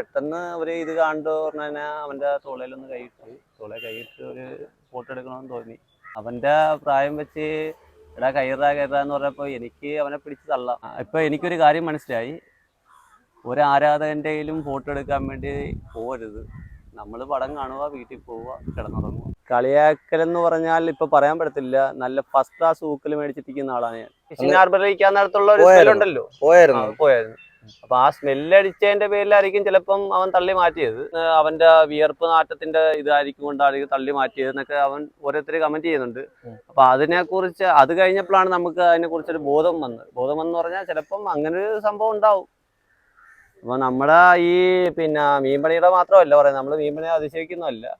പെട്ടെന്ന് അവർ ഇത് കണ്ടു പറഞ്ഞു കഴിഞ്ഞാൽ അവന്റെ തോളയിലൊന്ന് കൈയിട്ട് തോളെ കൈയിട്ട് ഒരു ഫോട്ടോ എടുക്കണമെന്ന് തോന്നി. അവന്റെ പ്രായം വെച്ച് എടാ കയറാ കയറാ എന്ന് പറഞ്ഞപ്പോൾ എനിക്ക് അവനെ പിടിച്ച് തള്ളാം. ഇപ്പൊ എനിക്കൊരു കാര്യം മനസ്സിലായി. ഒരു ആരാധകന്റെയിലും ഫോട്ടോ എടുക്കാൻ വേണ്ടി പോകരുത് നമ്മൾ പടം കാണുക വീട്ടിൽ പോവുക കിടന്നുറങ്ങുക കളിയാക്കൽ എന്ന് പറഞ്ഞാൽ ഇപ്പൊ പറയാൻ പറ്റത്തില്ല. നല്ല ഫസ്റ്റ് ക്ലാസ് ഊക്കൽ മേടിച്ചിരിക്കുന്ന ആളാണ് ഞാൻ. ഫിഷിംഗ് ഹാർബറിൽ ഇരിക്കാൻ നേരത്തുള്ള ഒരു സ്ഥലമുണ്ടല്ലോ പോയായിരുന്നു. പോയായിരുന്നു. അപ്പൊ ആ സ്മെല്ല് അടിച്ചതിന്റെ പേരിലായിരിക്കും ചിലപ്പം അവൻ തള്ളി മാറ്റിയത്. അവന്റെ വിയർപ്പ് നാറ്റത്തിന്റെ ഇതായിരിക്കും കൊണ്ടായിരിക്കും തള്ളി മാറ്റിയത് എന്നൊക്കെ അവൻ ഓരോരുത്തർ കമന്റ് ചെയ്യുന്നുണ്ട്. അപ്പൊ അതിനെ കുറിച്ച് അത് കഴിഞ്ഞപ്പോഴാണ് നമുക്ക് അതിനെ കുറിച്ചൊരു ബോധം വന്നത്. ബോധം വന്ന് പറഞ്ഞാൽ ചിലപ്പം അങ്ങനെ ഒരു സംഭവം ഉണ്ടാവും. അപ്പൊ നമ്മുടെ ഈ പിന്നെ മീൻപണിയുടെ മാത്രമല്ല പറയുന്നത്. നമ്മൾ മീൻപണിയെ അതിശയിക്കുന്നതല്ല.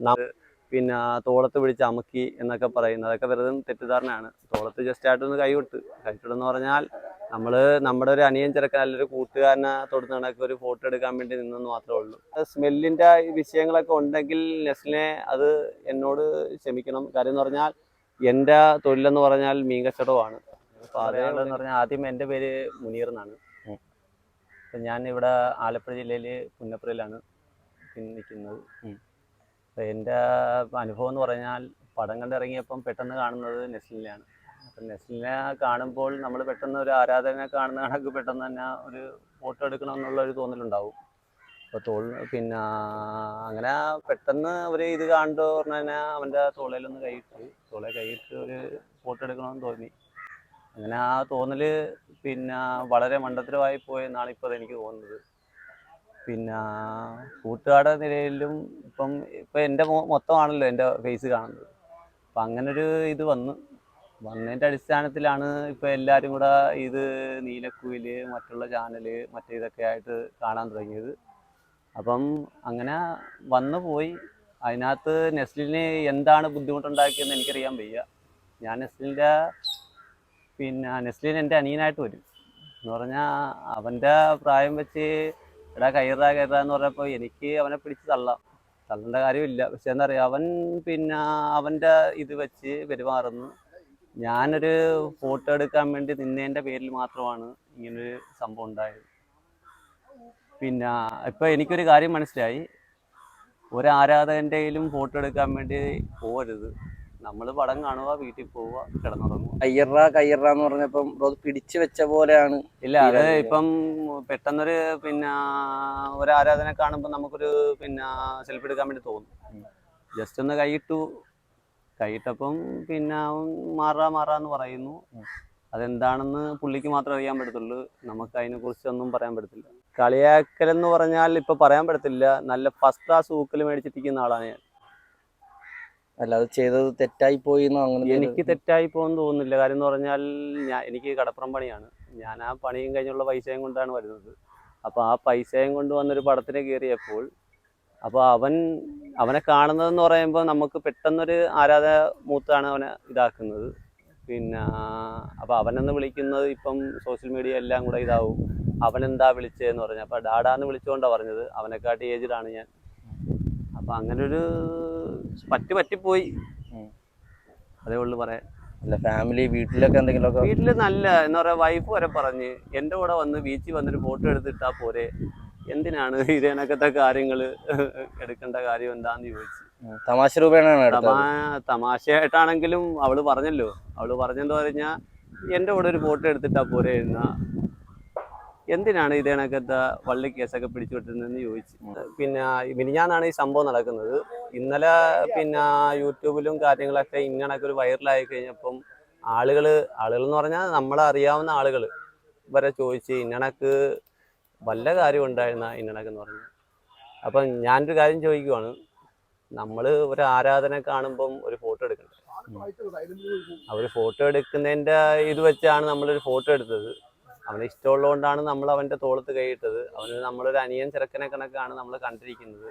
ന- പിന്നെ തോളത്ത് പിടിച്ച് അമുക്കി എന്നൊക്കെ പറയുന്നത്. അതൊക്കെ വെറുതെ തെറ്റിദ്ധാരണയാണ്. തോളത്ത് ജസ്റ്റ് ആയിട്ടൊന്ന് കൈവിട്ട്. കൈവിട്ടെന്ന് പറഞ്ഞാൽ നമ്മൾ നമ്മുടെ ഒരു അനിയൻ ചെറുക്കൻ അല്ലെങ്കിൽ ഒരു കൂട്ടുകാരനെ തൊടുന്ന കണക്ക് ഒരു ഫോട്ടോ എടുക്കാൻ വേണ്ടി നിന്നെന്ന് മാത്രമേ ഉള്ളൂ. സ്മെല്ലിന്റെ വിഷയങ്ങളൊക്കെ ഉണ്ടെങ്കിൽ നെസ്ലിനെ അത് എന്നോട് ക്ഷമിക്കണം. കാര്യം എന്ന് പറഞ്ഞാൽ എന്റെ തൊഴിലെന്ന് പറഞ്ഞാൽ മീൻ കച്ചവടമാണ് അതേന്ന് പറഞ്ഞാൽ ആദ്യം എന്റെ പേര് മുനീർ എന്നാണ്. അപ്പം ഞാൻ ഇവിടെ ആലപ്പുഴ ജില്ലയിൽ പുന്നപ്പുരയിലാണ് പിന്നെ നിൽക്കുന്നത്. എന്റെ അനുഭവം എന്ന് പറഞ്ഞാൽ പടം കണ്ടിറങ്ങിയപ്പം പെട്ടെന്ന് കാണുന്നത് നെസ്ലിനെയാണ്. നെസ്ലിനെ കാണുമ്പോൾ നമ്മൾ പെട്ടെന്ന് ഒരു ആരാധകനെ കാണുന്ന കണക്ക് പെട്ടെന്ന് തന്നെ ഒരു ഫോട്ടോ എടുക്കണം എന്നുള്ള ഒരു തോന്നലുണ്ടാവും. അപ്പോൾ തോൾ പിന്നെ അങ്ങനെ പെട്ടെന്ന് ഒരു ഇത് കാണുമ്പോൾ പറഞ്ഞു കഴിഞ്ഞാൽ അവന്റെ തോളയിലൊന്ന് കൈയിട്ട് തോളെ കൈയിട്ട് ഒരു ഫോട്ടോ എടുക്കണമെന്ന് തോന്നി. അങ്ങനെ ആ തോന്നൽ പിന്നെ വളരെ മണ്ടത്തരമായി പോയെന്നാണ് ഇപ്പോൾ എനിക്ക് തോന്നുന്നത്. പിന്നെ കൂട്ടുകാരുടെ നിലയിലും ഇപ്പം ഇപ്പം എന്റെ മൊത്തമാണല്ലോ എന്റെ ഫേസ് കാണുന്നത്. അപ്പം അങ്ങനൊരു ഇത് വന്നു. വന്നതിന്റെ അടിസ്ഥാനത്തിലാണ് ഇപ്പൊ എല്ലാരും കൂടെ ഇത് നീലക്കുയിൽ മറ്റുള്ള ചാനൽ മറ്റേ ഇതൊക്കെ ആയിട്ട് കാണാൻ തുടങ്ങിയത്. അപ്പം അങ്ങനെ വന്നു പോയി. അതിനകത്ത് നെസ്ലിന് എന്താണ് ബുദ്ധിമുട്ടുണ്ടാക്കിയെന്ന് എനിക്കറിയാൻ വയ്യ. ഞാൻ നെസ്ലിന്റെ പിന്നെ നെസ്ലിൻ എന്റെ അനിയനായിട്ട് വരും. എന്ന് പറഞ്ഞാൽ അവന്റെ പ്രായം വെച്ച് എടാ കയറാ കയറാ എന്ന് പറഞ്ഞപ്പോൾ എനിക്ക് അവനെ പിടിച്ച് തള്ളാം. തള്ളേണ്ട കാര്യമില്ല. പക്ഷെ എന്താ പറയുക അവൻ പിന്നെ അവന്റെ ഇത് വെച്ച് പെരുമാറുന്നു. ഞാനൊരു ഫോട്ടോ എടുക്കാൻ വേണ്ടി നിന്നതിന്റെ പേരിൽ മാത്രമാണ് ഇങ്ങനൊരു സംഭവം ഉണ്ടായത്. പിന്നെ ഇപ്പം എനിക്കൊരു കാര്യം മനസ്സിലായി. ഒരു ആരാധകന്റെയിലും ഫോട്ടോ എടുക്കാൻ വേണ്ടി പോകരുത് നമ്മൾ പടം കാണുക വീട്ടിൽ പോവുക കിടന്നുറങ്ങുക കയ്യറ കയ്യറ എന്ന് പറഞ്ഞപ്പം അത് പിടിച്ചു വെച്ച പോലെയാണ് ഇല്ല അത്. ഇപ്പം പെട്ടെന്നൊരു പിന്നെ ഒരു ആരാധന കാണുമ്പോൾ നമുക്കൊരു പിന്നെ സെൽഫി എടുക്കാൻ വേണ്ടി തോന്നും. ജസ്റ്റ് ഒന്ന് കൈയിട്ടു കൈയിട്ടപ്പം പിന്നെ അവൻ മാറാ മാറാന്ന് പറയുന്നു. അതെന്താണെന്ന് പുള്ളിക്ക് മാത്രമേ അറിയാൻ പറ്റത്തുള്ളൂ. നമുക്ക് അതിനെ കുറിച്ചൊന്നും പറയാൻ പറ്റത്തില്ല. കളിയാക്കൽ എന്ന് പറഞ്ഞാൽ ഇപ്പൊ പറയാൻ പറ്റത്തില്ല. നല്ല ഫസ്റ്റ് ക്ലാസ് ഊക്കൽ മേടിച്ചിരിക്കുന്ന ആളാണ് ഞാൻ. അല്ല അത് ചെയ്തത് തെറ്റായി പോയി അങ്ങനെ എനിക്ക് തെറ്റായി പോകുന്നു തോന്നുന്നില്ല. കാര്യം എന്ന് പറഞ്ഞാൽ ഞാൻ എനിക്ക് കടപ്പുറം പണിയാണ്. ഞാൻ ആ പണിയും കഴിഞ്ഞുള്ള പൈസയും കൊണ്ടാണ് വരുന്നത്. അപ്പോൾ ആ പൈസയും കൊണ്ട് വന്നൊരു പടത്തിന് കയറിയപ്പോൾ അപ്പോൾ അവൻ അവനെ കാണുന്നതെന്ന് പറയുമ്പോൾ നമുക്ക് പെട്ടെന്നൊരു ആരാധ മൂത്താണ് അവനെ ഇതാക്കുന്നത്. പിന്നെ അപ്പോൾ അവനെന്ന് വിളിക്കുന്നത് ഇപ്പം സോഷ്യൽ മീഡിയ എല്ലാം കൂടെ ഇതാവും. അവനെന്താ വിളിച്ചതെന്ന് പറഞ്ഞു. അപ്പോൾ ഡാഡാന്ന് വിളിച്ചുകൊണ്ടാണ് പറഞ്ഞത്. അവനെക്കാട്ടി ഏജ്ഡാണ് ഞാൻ. അപ്പോൾ അങ്ങനെ ഒരു പറ്റി പറ്റിപ്പോയി. അതേ ഉള്ളു പറയാൻ. അല്ല ഫാമിലി വീട്ടിലൊക്കെ എന്തെങ്കിലുമൊക്കെ വീട്ടിൽ നല്ല എന്താ പറയാ വൈഫ് വരെ പറഞ്ഞ് എന്റെ കൂടെ വന്ന് ബീച്ചിൽ വന്നൊരു ഫോട്ടോ എടുത്തിട്ടാ പോരെ. എന്തിനാണ് ഇതിനകത്തെ കാര്യങ്ങൾ എടുക്കേണ്ട കാര്യം എന്താന്ന് ചോദിച്ചു. തമാശ രൂപേണ തമാശയായിട്ടാണെങ്കിലും അവൾ പറഞ്ഞല്ലോ. അവൾ പറഞ്ഞെന്ന് പറഞ്ഞാ എന്റെ കൂടെ ഒരു ഫോട്ടോ എടുത്തിട്ടാ പോരെ എന്ന. എന്തിനാണ് ഇതേണക്കത്തെ വള്ളി കേസൊക്കെ പിടിച്ചു വിട്ടിരുന്നതെന്ന് ചോദിച്ചു പിന്നെ മിനിഞ്ഞാന്നാണ് ഈ സംഭവം നടക്കുന്നത്. ഇന്നലെ പിന്നെ യൂട്യൂബിലും കാര്യങ്ങളൊക്കെ ഇങ്ങനൊക്കെ ഒരു വൈറലായി കഴിഞ്ഞപ്പം ആളുകൾ ആളുകൾ എന്ന് പറഞ്ഞാൽ നമ്മളെ അറിയാവുന്ന ആളുകൾ വരെ ചോദിച്ച് ഇന്നണക്ക് വല്ല കാര്യം ഉണ്ടായിരുന്ന ഇന്നണക്കെന്ന് പറഞ്ഞു. അപ്പം ഞാനൊരു കാര്യം ചോദിക്കുവാണ്. നമ്മൾ ഒരു ആരാധന കാണുമ്പം ഒരു ഫോട്ടോ എടുക്കണ്ടേ? അവർ ഫോട്ടോ എടുക്കുന്നതിന്റെ ഇത് വെച്ചാണ് നമ്മളൊരു ഫോട്ടോ എടുത്തത്. അവന് ഇഷ്ടമുള്ളതുകൊണ്ടാണ് നമ്മൾ അവന്റെ തോളത്ത് കൈയിട്ടത് അവന് നമ്മളൊരു അനിയൻ ചെറുക്കനെ കണക്കാണ് നമ്മൾ കണ്ടിരിക്കുന്നത്.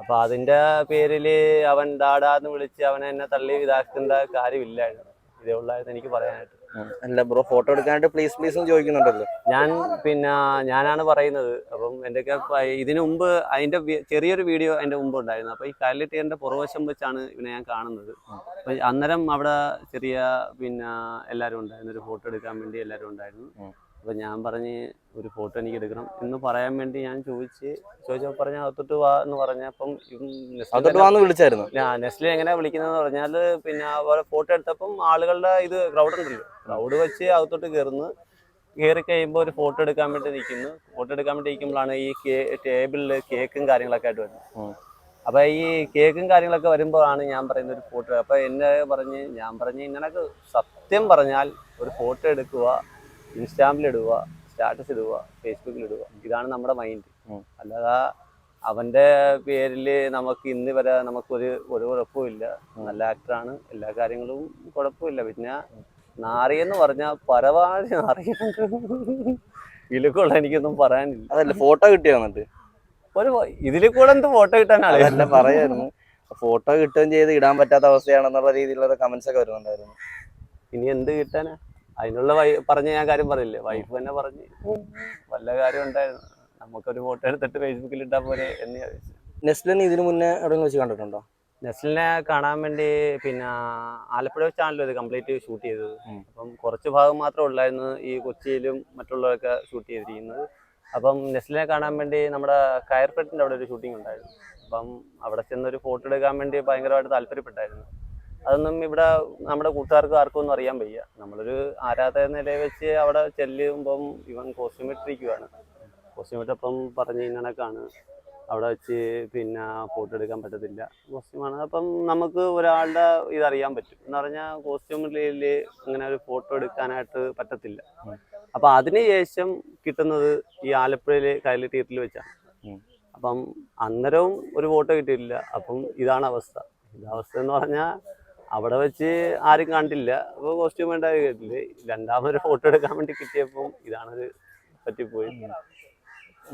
അപ്പോൾ അതിന്റെ പേരിൽ അവൻ ഡാഡാന്ന് വിളിച്ച് അവനെ എന്നെ തള്ളി ഇതാക്കേണ്ട കാര്യമില്ലായിരുന്നു. ഇതേ ഉള്ളായിരുന്നു എനിക്ക് പറയാനായിട്ട്. അല്ല ബ്രോ ഫോട്ടോ എടുക്കാനായിട്ട് പ്ലീസ് പ്ലീസും ചോദിക്കുന്നുണ്ടല്ലോ. ഞാൻ പിന്നെ ഞാനാണ് പറയുന്നത്. അപ്പം എന്റെയൊക്കെ ഇതിനു മുമ്പ് അതിന്റെ ചെറിയൊരു വീഡിയോ അതിന്റെ മുമ്പ് ഉണ്ടായിരുന്നു. അപ്പൊ ഈ കല്ലിട്ടേന്റെ പുറവശം വെച്ചാണ് ഇവനെ ഞാൻ കാണുന്നത്. അപ്പൊ അന്നേരം അവിടെ ചെറിയ പിന്നെ എല്ലാവരും ഉണ്ടായിരുന്നു. ഒരു ഫോട്ടോ എടുക്കാൻ വേണ്ടി എല്ലാവരും ഉണ്ടായിരുന്നു. അപ്പൊ ഞാൻ പറഞ്ഞ് ഒരു ഫോട്ടോ എനിക്ക് എടുക്കണം എന്ന് പറയാൻ വേണ്ടി ഞാൻ ചോദിച്ച് ചോദിച്ചപ്പോൾ പറഞ്ഞ അകത്തോട്ട് വാ എന്ന് പറഞ്ഞപ്പം വിളിച്ചായിരുന്നു. ഞാൻ നെസ്ലി എങ്ങനെയാ വിളിക്കുന്നതെന്ന് പറഞ്ഞാൽ പിന്നെ ഫോട്ടോ എടുത്തപ്പം ആളുകളുടെ ഇത് ക്രൗഡ് ഉണ്ടല്ലോ. ക്രൗഡ് വെച്ച് അകത്തോട്ട് കയറുന്നു കയറി കഴിയുമ്പോൾ ഒരു ഫോട്ടോ എടുക്കാൻ വേണ്ടി നിൽക്കുന്നു. ഫോട്ടോ എടുക്കാൻ വേണ്ടി നിൽക്കുമ്പോഴാണ് ഈ കേ ടേബിളിൽ കേക്കും കാര്യങ്ങളൊക്കെ ആയിട്ട് വരുന്നത്. അപ്പൊ ഈ കേക്കും കാര്യങ്ങളൊക്കെ വരുമ്പോഴാണ് ഞാൻ പറയുന്ന ഒരു ഫോട്ടോ അപ്പൊ എന്നെ പറഞ്ഞ് ഞാൻ പറഞ്ഞ് ഇങ്ങനൊക്കെ സത്യം പറഞ്ഞാൽ ഒരു ഫോട്ടോ എടുക്കുക ഇൻസ്റ്റാമിൽ ഇടുക സ്റ്റാറ്റസ് ഇടുക ഫേസ്ബുക്കിൽ ഇടുക ഇതാണ് നമ്മുടെ മൈൻഡ് അല്ലാതെ അവന്റെ പേരിൽ നമുക്ക് ഇന്ന് വരെ നമുക്കൊരു ഒരു കുഴപ്പമില്ല നല്ല ആക്ടറാണ് എല്ലാ കാര്യങ്ങളും കുഴപ്പമില്ല. പിന്നെ നാറി എന്ന് പറഞ്ഞാൽ പരവാടി നാറി ഇതിലേക്കുള്ള എനിക്കൊന്നും പറയാനില്ല. അതല്ല ഫോട്ടോ കിട്ടിയോ എന്നിട്ട്? ഒരു ഇതിൽ കൂടെ എന്ത് ഫോട്ടോ കിട്ടാനാണ് അതല്ല പറയായിരുന്നു. ഫോട്ടോ കിട്ടുകയും ചെയ്ത് ഇടാൻ പറ്റാത്ത അവസ്ഥയാണെന്നുള്ള രീതിയിലുള്ള കമന്റ്സ് ഒക്കെ വരുന്നുണ്ടായിരുന്നു. ഇനി എന്ത് കിട്ടാനാ? അതിനുള്ള വൈ പറഞ്ഞ ഞാൻ കാര്യം പറയില്ലേ? വൈഫ് തന്നെ പറഞ്ഞ്. വല്ല കാര്യം ഉണ്ടായിരുന്നു നമുക്കൊരു ഫോട്ടോ എടുത്തിട്ട് ഫേസ്ബുക്കിൽ ഇട്ടാൽ പോലെ എന്ന് ചോദിച്ചു നെസ്ലിൻ ഇതിനു മുന്നേ എവിടെയെങ്കിലും വെച്ച് കണ്ടിട്ടുണ്ടോ? നെസ്ലിനെ കാണാൻ വേണ്ടി പിന്നെ ആലപ്പുഴ വെച്ചാണല്ലോ ഇത് കംപ്ലീറ്റ് ഷൂട്ട് ചെയ്തത്. അപ്പം കുറച്ച് ഭാഗം മാത്രമേ ഉള്ളായിരുന്നു ഈ കൊച്ചിയിലും മറ്റുള്ളവരൊക്കെ ഷൂട്ട് ചെയ്തിരിക്കുന്നത്. അപ്പം നെസ്ലിനെ കാണാൻ വേണ്ടി നമ്മുടെ കയർപെട്ടിന്റെ അവിടെ ഒരു ഷൂട്ടിംഗ് ഉണ്ടായിരുന്നു. അപ്പം അവിടെ ചെന്ന് ഒരു ഫോട്ടോ എടുക്കാൻ വേണ്ടി ഭയങ്കരമായിട്ട് താല്പര്യപ്പെട്ടായിരുന്നു. അതൊന്നും ഇവിടെ നമ്മുടെ കൂട്ടുകാർക്ക് ആർക്കും ഒന്നും അറിയാൻ വയ്യ. നമ്മളൊരു ആരാധക നിലയിൽ വെച്ച് അവിടെ ചെല്ലുമ്പം ഇവൻ കോസ്റ്റ്യൂം കോസ്റ്റ്യൂമിട്ടപ്പം കോസ്റ്റ്യൂം ഇട്ടപ്പം പറഞ്ഞ് ഇന്നണക്കാണ് അവിടെ വെച്ച് പിന്നെ ഫോട്ടോ എടുക്കാൻ പറ്റത്തില്ല. കോസ്റ്റ്യൂമാണ് അപ്പം നമുക്ക് ഒരാളുടെ ഇതറിയാൻ പറ്റും. എന്ന് പറഞ്ഞാൽ കോസ്റ്റ്യൂമിൽ അങ്ങനെ ഒരു ഫോട്ടോ എടുക്കാനായിട്ട് പറ്റത്തില്ല. അപ്പം അതിനുശേഷം കിട്ടുന്നത് ഈ ആലപ്പുഴയിൽ കയലി തിയേറ്ററിൽ വെച്ചാണ്. അപ്പം അന്നേരവും ഒരു ഫോട്ടോ കിട്ടിയില്ല അപ്പം ഇതാണ് അവസ്ഥ. അവസ്ഥ എന്ന് പറഞ്ഞാൽ അവിടെ വെച്ച് ആരും കണ്ടില്ല. അപ്പോൾ കോസ്റ്റ്യൂം ഉണ്ടായി കേട്ടില്ല രണ്ടാമതൊരു ഫോട്ടോ എടുക്കാൻ വേണ്ടി കിട്ടിയപ്പം ഇതാണൊരു പറ്റിപ്പോയി.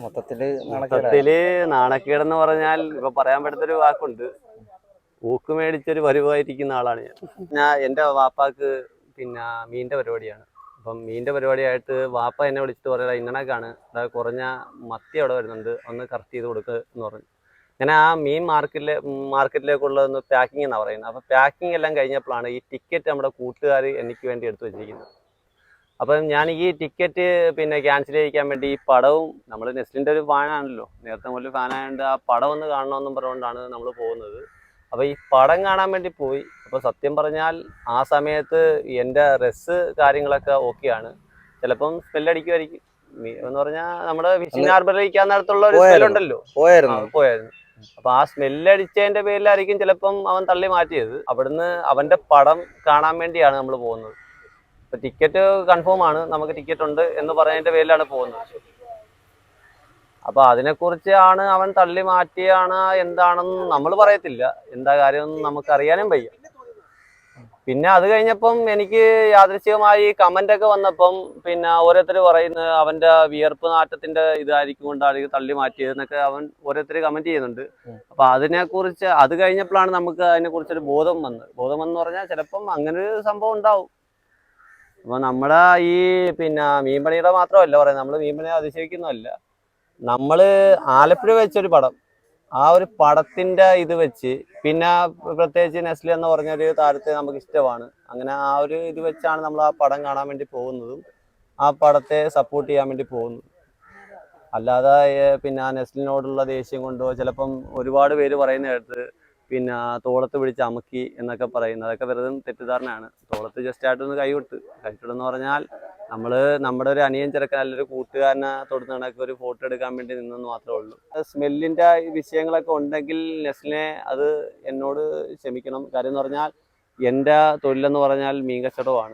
മൊത്തത്തിൽ നാണക്കേട് നാണക്കേടെന്ന് പറഞ്ഞാൽ ഇപ്പൊ പറയാൻ പറ്റത്തൊരു വാക്കുണ്ട്. ഊക്ക് മേടിച്ചൊരു വരുവായിരിക്കുന്ന ആളാണ് ഞാൻ. ഞാൻ എന്റെ വാപ്പാക്ക് പിന്നെ മീന്റെ പരിപാടിയാണ്. അപ്പം മീന്റെ പരിപാടിയായിട്ട് വാപ്പ എന്നെ വിളിച്ചിട്ട് പറയാ ഇന്നണക്കാണ്. അതായത് കുറഞ്ഞ മത്തി അവിടെ വരുന്നുണ്ട്. ഒന്ന് കറക്റ്റ് ചെയ്ത് കൊടുക്കുക എന്ന് പറഞ്ഞു. അങ്ങനെ ആ മീൻ മാർക്കറ്റിലെ മാർക്കറ്റിലേക്കുള്ള ഒന്ന് പാക്കിംഗ് എന്നാണ് പറയുന്നത്. അപ്പോൾ പാക്കിംഗ് എല്ലാം കഴിഞ്ഞപ്പോഴാണ് ഈ ടിക്കറ്റ് നമ്മുടെ കൂട്ടുകാർ എനിക്ക് വേണ്ടി എടുത്തു വെച്ചിരിക്കുന്നത്. അപ്പം ഞാൻ ഈ ടിക്കറ്റ് പിന്നെ ക്യാൻസൽ ചെയ്യിക്കാൻ വേണ്ടി ഈ പടവും നമ്മൾ നെസ്റ്റിന്റെ ഒരു ഫാനാണല്ലോ. നേരത്തെ മുതൽ ഫാനായതുകൊണ്ട് ആ പടം ഒന്ന് കാണണമെന്നും പറഞ്ഞുകൊണ്ടാണ് നമ്മൾ പോകുന്നത്. അപ്പോൾ ഈ പടം കാണാൻ വേണ്ടി പോയി. അപ്പോൾ സത്യം പറഞ്ഞാൽ ആ സമയത്ത് എന്റെ ഡ്രസ്സ് കാര്യങ്ങളൊക്കെ ഓക്കെയാണ് ചിലപ്പം സ്മെല്ലടിക്കുമായിരിക്കും എന്ന് പറഞ്ഞാൽ നമ്മുടെ ഫിഷിംഗ് ഹാർബറിലേക്ക് നേരത്തുള്ള ഒരു? സ്മെല്ലുണ്ടല്ലോ പോയായിരുന്നു. പോയായിരുന്നു. അപ്പൊ ആ സ്മെല്ലടിച്ചതിന്റെ പേരിലായിരിക്കും ചിലപ്പം അവൻ തള്ളി മാറ്റിയത്. അവിടുന്ന് അവന്റെ പടം കാണാൻ വേണ്ടിയാണ് നമ്മൾ പോകുന്നത്. ടിക്കറ്റ് കൺഫേം ആണ്. നമുക്ക് ടിക്കറ്റ് ഉണ്ട് എന്ന് പറയുന്നതിന്റെ പേരിലാണ് പോകുന്നത്. അപ്പൊ അതിനെക്കുറിച്ച് ആണ് അവൻ തള്ളി മാറ്റിയാണ് എന്താണെന്ന് നമ്മൾ പറയത്തില്ല. എന്താ കാര്യമെന്ന് നമുക്ക് അറിയാനും വയ്യ. പിന്നെ അത് കഴിഞ്ഞപ്പം എനിക്ക് യാദൃശ്ചികമായി കമന്റ് ഒക്കെ വന്നപ്പം പിന്നെ ഓരോരുത്തർ പറയുന്നത് അവന്റെ വിയർപ്പ് നാറ്റത്തിന്റെ ഇതായിരിക്കും കൊണ്ടാണ് തള്ളി മാറ്റിയതെന്നൊക്കെ അവൻ ഓരോരുത്തർ കമന്റ് ചെയ്യുന്നുണ്ട്. അപ്പൊ അതിനെ കുറിച്ച് അത് കഴിഞ്ഞപ്പോഴാണ് നമുക്ക് അതിനെ കുറിച്ചൊരു ബോധം വന്നത്. ബോധം എന്ന് പറഞ്ഞാൽ ചിലപ്പം അങ്ങനെ ഒരു സംഭവം ഉണ്ടാവും. അപ്പൊ നമ്മുടെ ഈ പിന്നെ മീൻപണിയുടെ മാത്രമല്ല പറയുന്നത് നമ്മൾ മീൻപണിയെ അതിശയിക്കുന്നതല്ല. നമ്മൾ ആലപ്പുഴ വെച്ചൊരു പടം. ആ ഒരു പടത്തിന്റെ ഇത് വെച്ച് പിന്നെ പ്രത്യേകിച്ച് നെസ്ലി എന്ന് പറഞ്ഞൊരു താരത്തെ നമുക്ക് ഇഷ്ടമാണ്. അങ്ങനെ ആ ഒരു ഇത് വെച്ചാണ് നമ്മൾ ആ പടം കാണാൻ വേണ്ടി പോകുന്നതും ആ പടത്തെ സപ്പോർട്ട് ചെയ്യാൻ വേണ്ടി പോകുന്നു അല്ലാതെ പിന്നെ നെസ്ലിനോടുള്ള ദേഷ്യം കൊണ്ടോ ചിലപ്പം ഒരുപാട് പേര് പറയുന്ന കേട്ട് പിന്നെ തോളത്ത് പിടിച്ച് അമുക്കി എന്നൊക്കെ പറയുന്നത്. അതൊക്കെ വെറുതെ തെറ്റിദ്ധാരണയാണ്. തോളത്ത് ജസ്റ്റ് ആയിട്ടൊന്ന് കൈവിട്ട് കൈവിട്ടെന്ന് പറഞ്ഞാൽ നമ്മൾ നമ്മുടെ ഒരു അനിയൻ ചെറുക്കൻ അല്ലെങ്കിൽ ഒരു കൂട്ടുകാരനെ തൊടുന്ന കണക്ക് ഒരു ഫോട്ടോ എടുക്കാൻ വേണ്ടി നിന്നെന്ന് മാത്രമേ ഉള്ളൂ. സ്മെല്ലിന്റെ വിഷയങ്ങളൊക്കെ ഉണ്ടെങ്കിൽ നെസ്ലിനെ അത് എന്നോട് ക്ഷമിക്കണം. കാര്യം എന്ന് പറഞ്ഞാൽ എന്റെ തൊഴിലെന്ന് പറഞ്ഞാൽ മീൻ കച്ചവടമാണ്.